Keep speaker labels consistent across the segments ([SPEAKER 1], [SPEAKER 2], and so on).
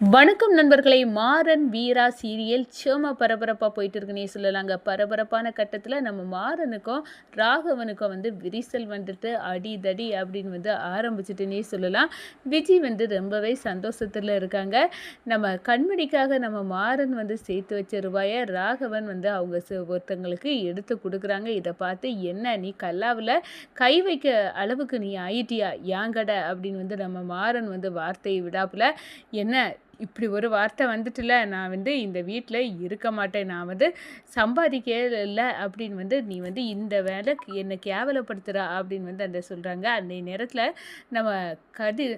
[SPEAKER 1] வணக்கம் நண்பர்களை மாறன் வீரா சீரியல் சேம பரபரப்பாக போயிட்டு இருக்குன்னே சொல்லலாங்க. பரபரப்பான கட்டத்தில் நம்ம மாறனுக்கும் ராகவனுக்கும் வந்து விரிசல் வந்துட்டு அடி தடி அப்படின்னு வந்து ஆரம்பிச்சிட்டுன்னே சொல்லலாம். விஜய் வந்து ரொம்பவே சந்தோஷத்தில் இருக்காங்க. நம்ம கண்மணிக்காக நம்ம மாறன் வந்து சேர்த்து வச்ச ரூபாயை ராகவன் வந்து அவங்க ச- ஒருத்தங்களுக்கு எடுத்து கொடுக்குறாங்க. இதை பார்த்து என்ன நீ கல்லாவில் கை வைக்க அளவுக்கு நீ ஆயிட்டியா? யாங்கட அப்படின்னு வந்து நம்ம மாறன் வந்து வார்த்தையை விடாப்புல என்ன இப்படி ஒரு வார்த்தை வந்துட்டுல நான் வந்து இந்த வீட்டில் இருக்க மாட்டேன். நான் வந்து சம்பாதிக்க இல்லை அப்படின்னு வந்து நீ வந்து இந்த வேலை என்னை கேவலப்படுத்துகிறா அப்படின்னு வந்து அந்த சொல்கிறாங்க அந்த நேரத்தில் நம்ம கதிர்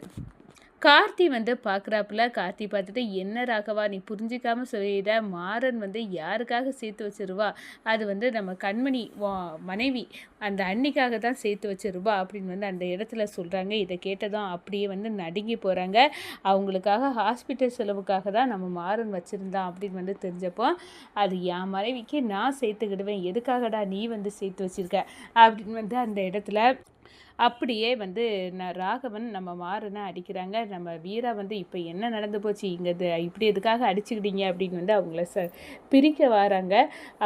[SPEAKER 1] கார்த்தி வந்து பார்க்குறாப்புல கார்த்தி பார்த்துட்டு என்ன ராகவா நீ புரிஞ்சிக்காம சொல்லிட மாறன் வந்து யாருக்காக சேர்த்து வச்சிருவா? அது வந்து நம்ம கண்மணி வா- மனைவி அந்த அன்னிக்காக தான் சேர்த்து வச்சிருவா. அப்படின்னு வந்து அந்த இடத்துல சொல்கிறாங்க இதை கேட்டதும் அப்படியே வந்து நடுங்கி போகிறாங்க அவங்களுக்காக ஹாஸ்பிட்டல் செலவுக்காக தான் நம்ம மாறன் வச்சுருந்தான் அப்படின்னு வந்து தெரிஞ்சப்போ அது என் மனைவிக்கு நான் சேர்த்துக்கிடுவேன். எதுக்காகடா நீ வந்து சேர்த்து வச்சிருக்க? அப்படின்னு வந்து அந்த இடத்துல அப்படியே வந்து நான் ராகவன் நம்ம மாறுனா அடிக்கிறாங்க. நம்ம வீரா வந்து இப்போ என்ன நடந்து போச்சு? இங்கே இப்படி எதுக்காக அடிச்சுக்கிட்டீங்க? அப்படின்னு வந்து அவங்கள ச பிரிக்க வராங்க.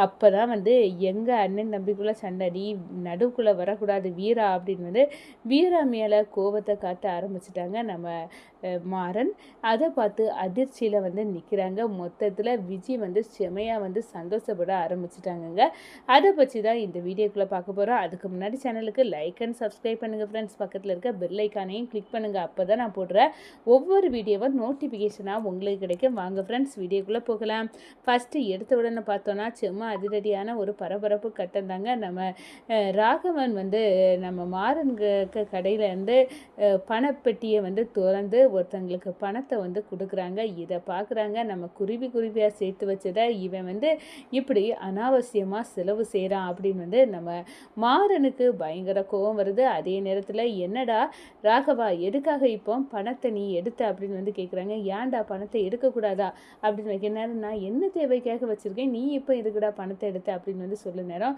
[SPEAKER 1] அப்போ தான் வந்து எங்கள் அண்ணன் தம்பிக்குள்ளே சண்டை நீ நடுவுக்குள்ளே வரக்கூடாது வீரா அப்படின்னு வந்து வீரா மேலே கோபத்தை காட்ட ஆரம்பிச்சிட்டாங்க நம்ம மாறன். அதை பார்த்து அதிர்ச்சியில் வந்து நிற்கிறாங்க மொத்தத்தில் விஜய் வந்து செமையாக வந்து சந்தோஷப்பட ஆரம்பிச்சிட்டாங்கங்க. அதை பற்றி தான் இந்த வீடியோக்குள்ளே பார்க்க போகிறோம் அதுக்கு முன்னாடி சேனலுக்கு லைக் அண்ட் சப்ஸ்கிரைப் பண்ணுங்கள் ஃப்ரெண்ட்ஸ் பக்கத்தில் இருக்க பெல் ஐக்கானையும் கிளிக் பண்ணுங்கள் அப்போ தான் நான் போடுற ஒவ்வொரு வீடியோவும் நோட்டிஃபிகேஷனாக உங்களுக்கு கிடைக்கும். வாங்க ஃப்ரெண்ட்ஸ் வீடியோக்குள்ளே போகலாம். ஃபஸ்ட்டு எடுத்த உடனே பார்த்தோன்னா செம்ம அதிரடியான ஒரு பரபரப்பு கட்டம் தாங்க. நம்ம ராகவன் வந்து நம்ம மாறன் கடையில் வந்து பணப்பெட்டியை வந்து திறந்து ஒருத்தங்களுக்கு பணத்தை வந்து கொடுக்குறாங்க. இதை பார்க்குறாங்க. நம்ம குருவி குருவியாக சேர்த்து வச்சதை இவன் வந்து இப்படி அனாவசியமாக செலவு செய்கிறான் அப்படின்னு வந்து நம்ம மாறனுக்கு பயங்கர கோபம் வருது. அதே நேரத்தில் என்னடா ராகவா எதுக்காக இப்போ பணத்தை நீ எடுத்த? அப்படின்னு வந்து கேட்குறாங்க ஏன்டா பணத்தை எடுக்கக்கூடாதா? அப்படின்னு வைக்க நேரம் நான் என்ன தேவைக்காக வச்சுருக்கேன்? நீ இப்போ எதுக்குடா பணத்தை எடுத்த? அப்படின்னு வந்து சொல்ல நேரம்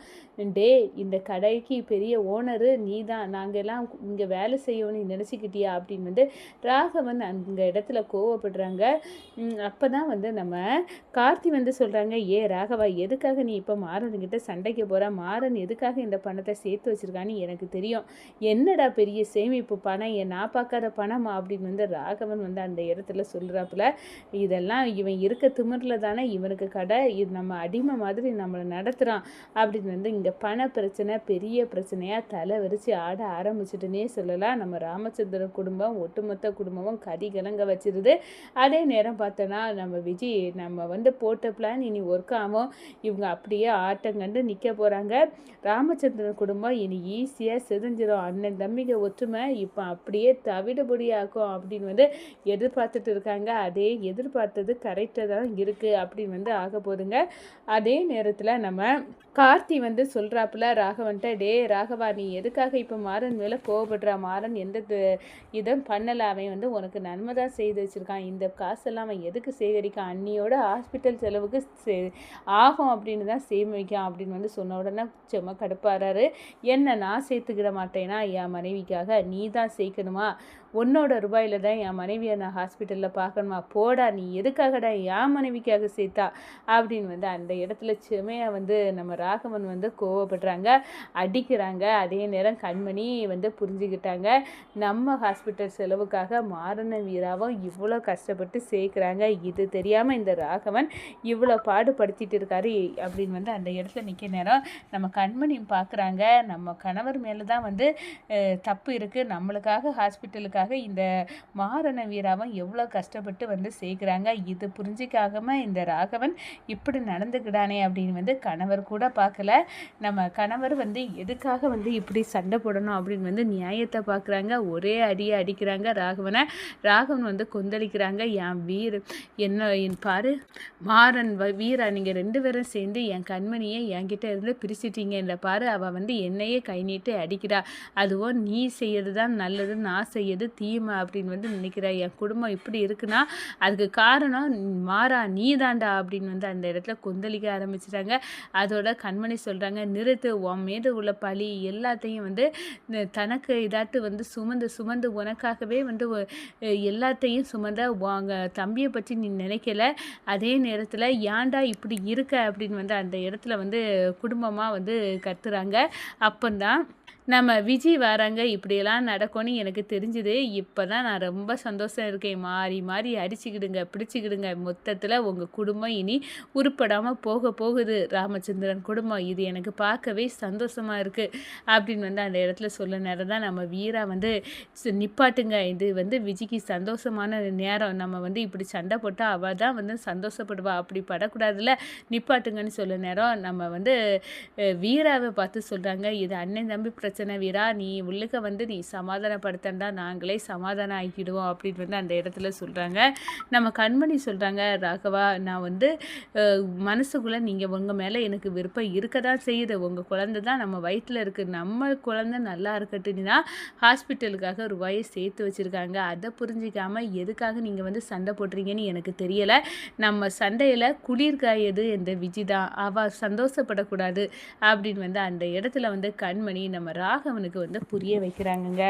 [SPEAKER 1] டே இந்த கடைக்கு பெரிய ஓனரு நீ தான் நாங்கள் எல்லாம் இங்கே வேலை செய்யணும்னு நினச்சிக்கிட்டியா? அப்படின்னு வந்து ராகவன் அந்த இடத்துல கோவப்படுறாங்க. அப்போ தான் வந்து நம்ம கார்த்தி வந்து சொல்கிறாங்க ஏ ராகவா எதுக்காக நீ இப்போ மாறன்கிட்ட சண்டைக்கு போகிற மாறன் எதுக்காக இந்த பணத்தை சேர்த்து வச்சிருக்கான்னு எனக்கு தெரியும். என்னடா பெரிய சேமிப்பு பணம்? என் நான் பார்க்காத பணமா? அப்படின்னு வந்து ராகவன் வந்து அந்த இடத்துல சொல்கிறாப்புல இதெல்லாம் இவன் இருக்க திமிரில் தானே இவனுக்கு கடை. இது நம்ம அடிமை மாதிரி நம்மளை நடத்துகிறான் அப்படின்னு வந்து இங்கே பண பிரச்சனை பெரிய பிரச்சனையாக தலை வரிச்சு ஆட ஆரம்பிச்சிட்டுனே சொல்லலாம். நம்ம ராமச்சந்திரன் குடும்பம் ஒட்டுமொத்த குடும்பமும் கதி கலங்க வச்சிருது. அதே நேரம் பார்த்தோன்னா நம்ம விஜய் நம்ம வந்து போட்ட பிளான் இனி ஒர்க் ஆகும். இவங்க அப்படியே ஆட்டங்கண்டு நிற்க போகிறாங்க ராமச்சந்திரன் குடும்பம் இனி ஈஸியாக செதிஞ்சிடும் அண்ணன் தம்பிங்க ஒற்றுமை இப்போ அப்படியே தவிடுபடியாக்கும் அப்படின்னு வந்து எதிர்பார்த்துட்டு இருக்காங்க. அதே எதிர்பார்த்தது கரெக்டாக தான் இருக்குது அப்படின்னு வந்து ஆக போகுதுங்க அதே நேரத்தில் நம்ம கார்த்தி வந்து சொல்கிறாப்புல ராகவன்ட்ட டே ராகவா நீ எதுக்காக இப்போ மாறன் மேலே கோவப்படுறா? மாறன் எந்த இதை பண்ணலை. அவன் வந்து உனக்கு நன்மை தான் செய்து வச்சுருக்கான். இந்த காசெல்லாம் அவன் எதுக்கு சேகரிக்கான்? அன்னியோட ஹாஸ்பிட்டல் செலவுக்கு சே ஆகும் அப்படின்னு தான் சேமிக்கான் அப்படின்னு வந்து சொன்ன உடனே செம்ம கடுப்பாராரு என்ன நான் சேர்த்துக்கிட மாட்டேன். என் மனைவிக்காக நீ தான் சேர்க்கணுமா? உன்னோட ரூபாயில் தான் என் மனைவியை நான் ஹாஸ்பிட்டலில் பார்க்கணுமா? போடா நீ எதுக்காகடா என் மனைவிக்காக சேர்த்தா? அப்படின்னு வந்து அந்த இடத்துல செமையாக வந்து நம்ம ராகவன் வந்து கோவப்படுறாங்க அடிக்கிறாங்க. அதே நேரம் கண்மணி வந்து புரிஞ்சுக்கிட்டாங்க நம்ம ஹாஸ்பிட்டல் செலவுக்காக மாறன வீராவும் இவ்வளோ கஷ்டப்பட்டு சேர்க்குறாங்க. இது தெரியாமல் இந்த ராகவன் இவ்வளோ பாடுபடுத்திட்டு இருக்காரு அப்படின்னு வந்து அந்த இடத்துல நிற்க நேரம் நம்ம கண்மணி பார்க்குறாங்க. நம்ம கணவர் மேலே தான் வந்து வந்து தப்பு இருக்குது நம்மளுக்காக ஹாஸ்பிட்டலுக்காக இந்த மாறன வீராவும் எவ்வளோ கஷ்டப்பட்டு வந்து சேர்க்குறாங்க? இது புரிஞ்சிக்காம இந்த ராகவன் இப்படி நடந்துக்கிடானே அப்படின்னு வந்து கணவர் கூட பார்க்கல. நம்ம கணவர் வந்து எதுக்காக வந்து இப்படி சண்டை போடணும் அப்படின்னு வந்து நியாயத்தை பார்க்குறாங்க. ஒரே அடியை அடிக்கிறாங்க ராகவனை. ராகவன் வந்து கொந்தளிக்கிறாங்க. என் வீர் என்ன என் பாரு மாறன் வ- வீரா நீங்கள் ரெண்டு பேரும் சேர்ந்து என் கண்மணியை என்கிட்ட இருந்து பிரிச்சிட்டீங்க. இந்த பாரு அவள் வந்து என்னையே கை நீட்டு அடிக்கிறா. அதுவும் நீ செய்யறது தான் நல்லது நான் செய்யறது தீமை அப்படின்னு வந்து நினைக்கிற என் குடும்பம் இப்படி இருக்குன்னா அதுக்கு காரணம் மாறா நீ தாண்டா அப்படின்னு வந்து அந்த இடத்துல கொந்தளிக்க ஆரம்பிச்சிட்டாங்க. அதோட கண்மணி சொல்கிறாங்க நிறுத்து உன் மீது உள்ள பழி எல்லாத்தையும் வந்து தனக்கு இதாட்டு வந்து சுமந்து சுமந்து உனக்காகவே வந்து எல்லாத்தையும் சுமந்த வாங்க தம்பியை பற்றி நீ நினைக்கல. அதே நேரத்தில் ஏன்டா இப்படி இருக்க? அப்படின்னு வந்து அந்த இடத்துல வந்து குடும்பமாக வந்து கத்துறாங்க. அப்போந்தான் நம்ம விஜய் வராங்க இப்படியெல்லாம் நடக்கும்னு எனக்கு தெரிஞ்சுது. இப்போ தான் நான் ரொம்ப சந்தோஷம் இருக்கேன். மாறி மாறி அடிச்சுக்கிடுங்க பிடிச்சிக்கிடுங்க. மொத்தத்தில் உங்கள் குடும்பம் இனி உருப்படாமல் போக போகுது. ராமச்சந்திரன் குடும்பம் இது எனக்கு பார்க்கவே சந்தோஷமாக இருக்குது அப்படின்னு வந்து அந்த இடத்துல சொல்ல நேரம் தான் நம்ம வீரா வந்து நிப்பாட்டுங்க. இது வந்து விஜிக்கு சந்தோஷமான நேரம். நம்ம வந்து இப்படி சண்டை போட்டால் அவள் தான் வந்து சந்தோஷப்படுவா. அப்படி படக்கூடாதுல நிப்பாட்டுங்கன்னு சொல்ல நேரம் நம்ம வந்து வீராவை பார்த்து சொல்கிறாங்க இது அண்ணன் தம்பி பிரச்சனை பிரச்சனை வீரா. நீ உள்ளுக்க வந்து நீ சமாதானப்படுத்தண்டா நாங்களே சமாதானம் ஆக்கிடுவோம் அப்படின்னு வந்து அந்த இடத்துல சொல்கிறாங்க நம்ம கண்மணி சொல்கிறாங்க ராகவா நான் வந்து மனசுக்குள்ளே நீங்கள் உங்கள் மேலே எனக்கு விருப்பம் இருக்க தான் செய்யுது. உங்கள் குழந்தை தான் நம்ம வயிற்றில் இருக்குது நம்ம குழந்தை நல்லா இருக்கட்டுன்னா ஹாஸ்பிட்டலுக்காக ரூபாயை சேர்த்து வச்சுருக்காங்க. அதை புரிஞ்சிக்காமல் எதுக்காக நீங்கள் வந்து சண்டை போடுறீங்கன்னு எனக்கு தெரியலை. நம்ம சண்டையில் குளிர்காயது இந்த விஜி தான். அவள் சந்தோஷப்படக்கூடாது அப்படின்னு வந்து அந்த இடத்துல வந்து கண்மணி நம்ம ராகவனுக்கு வந்து புரிய வைக்கிறாங்கங்க.